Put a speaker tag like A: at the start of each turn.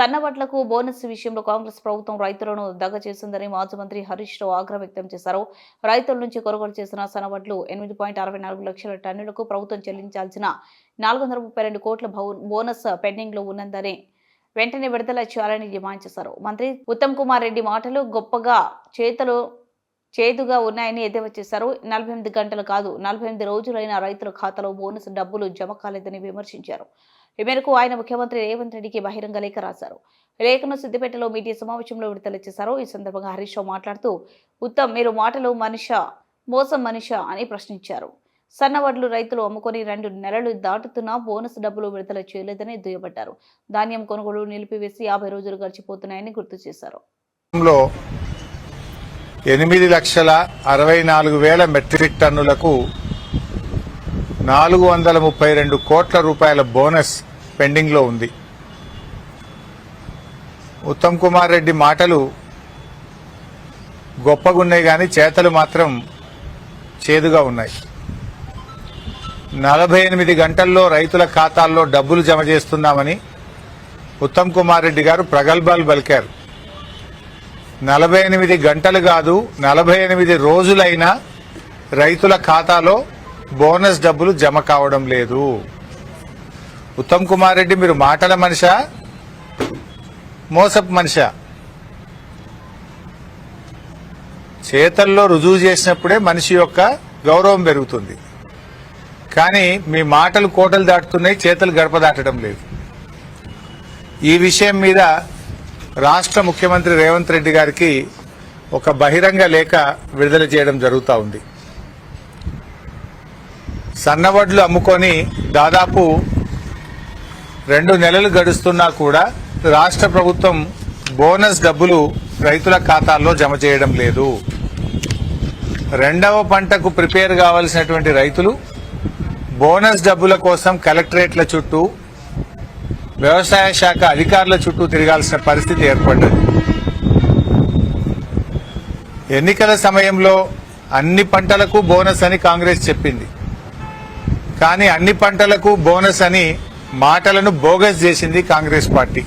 A: సన్నవడ్లకు bonus విషయంలో కాంగ్రెస్ ప్రభుత్వం రైతులను దగ చేసిందని మాజీ మంత్రి హరీష్ రావు ఆగ్రహం వ్యక్తం చేశారు. రైతుల నుంచి కొనుగోలు చేసిన సన్నవడ్లు ఎనిమిది పాయింట్ అరవై నాలుగు లక్షల టన్నులకు ప్రభుత్వం చెల్లించాల్సిన నాలుగు వందల ముప్పై రెండు కోట్ల బౌ- బోనస్ పెండింగ్లో ఉన్నదని వెంటనే విడుదల చేయాలని డిమాండ్ చేశారు. మంత్రి ఉత్తమ్ కుమార్ రెడ్డి మాటలు గొప్పగా చేతలు చేదుగా ఉన్నాయని ఎద్దేవా చేశారు. నలభై ఎనిమిది గంటలు కాదు నలభై ఎనిమిది రోజులైన రైతుల ఖాతాలో బోనస్ డబ్బులు జమ కాలేదని విమర్శించారు. ఈ మేరకు ఆయన ముఖ్యమంత్రి రేవంత్ రెడ్డికి బహిరంగ లేఖ రాశారు. లేఖను సిద్దిపేటలో మీడియా సమావేశంలో విడుదల చేశారు. ఈ సందర్భంగా హరీష్ రావు మాట్లాడుతూ ఉత్తమ్ మీరు మాటలు మనిష మోసం మనిష అని ప్రశ్నించారు. సన్నవడ్లు రైతులు అమ్ముకొని రెండు నెలలు దాటుతున్నా బోనస్ డబ్బులు విడుదల చేయలేదని దుయ్యబట్టారు ధాన్యం కొనుగోలు నిలిపివేసి యాభై రోజులు గడిచిపోతున్నాయని గుర్తు చేశారు.
B: ఎనిమిది లక్షల అరవై నాలుగు వేల మెట్రిక్ టన్నులకు నాలుగు వందల ముప్పై రెండు కోట్ల రూపాయల బోనస్ పెండింగ్లో ఉంది. ఉత్తమ్ కుమార్ రెడ్డి మాటలు గొప్పగున్నాయి కానీ చేతలు మాత్రం చేదుగా ఉన్నాయి. నలభై ఎనిమిది గంటల్లో రైతుల ఖాతాల్లో డబ్బులు జమ చేస్తున్నామని ఉత్తమ్ కుమార్ రెడ్డి గారు ప్రగల్భాలు పలికారు. నలభై ఎనిమిది గంటలు కాదు నలభై ఎనిమిది రోజులైనా రైతుల ఖాతాలో బోనస్ డబ్బులు జమ కావడం లేదు. ఉత్తమ్ కుమార్ రెడ్డి మీరు మాటల మనిషా మోసపు మనిషా. చేతల్లో రుజువు చేసినప్పుడే మనిషి యొక్క గౌరవం పెరుగుతుంది. కానీ మీ మాటలు కోటలు దాటుతున్నాయి చేతలు గడప దాటడం లేదు. ఈ విషయం మీద రాష్ట్ర ముఖ్యమంత్రి రేవంత్ రెడ్డి గారికి ఒక బహిరంగ లేఖ విడుదల చేయడం జరుగుతూ ఉంది. సన్నవడ్లు అమ్ముకొని దాదాపు రెండు నెలలు గడుస్తున్నా కూడా రాష్ట్ర ప్రభుత్వం బోనస్ డబ్బులు రైతుల ఖాతాల్లో జమ చేయడం లేదు. రెండవ పంటకు ప్రిపేర్ కావాల్సినటువంటి రైతులు బోనస్ డబ్బుల కోసం కలెక్టరేట్ల చుట్టూ వ్యవసాయ శాఖ అధికారుల చుట్టూ తిరగాల్సిన పరిస్థితి ఏర్పడ్డది. ఎన్నికల సమయంలో అన్ని పంటలకు బోనస్ అని కాంగ్రెస్ చెప్పింది. కానీ అన్ని పంటలకు బోనస్ అని మాటలను బోగస్ చేసింది కాంగ్రెస్ పార్టీ.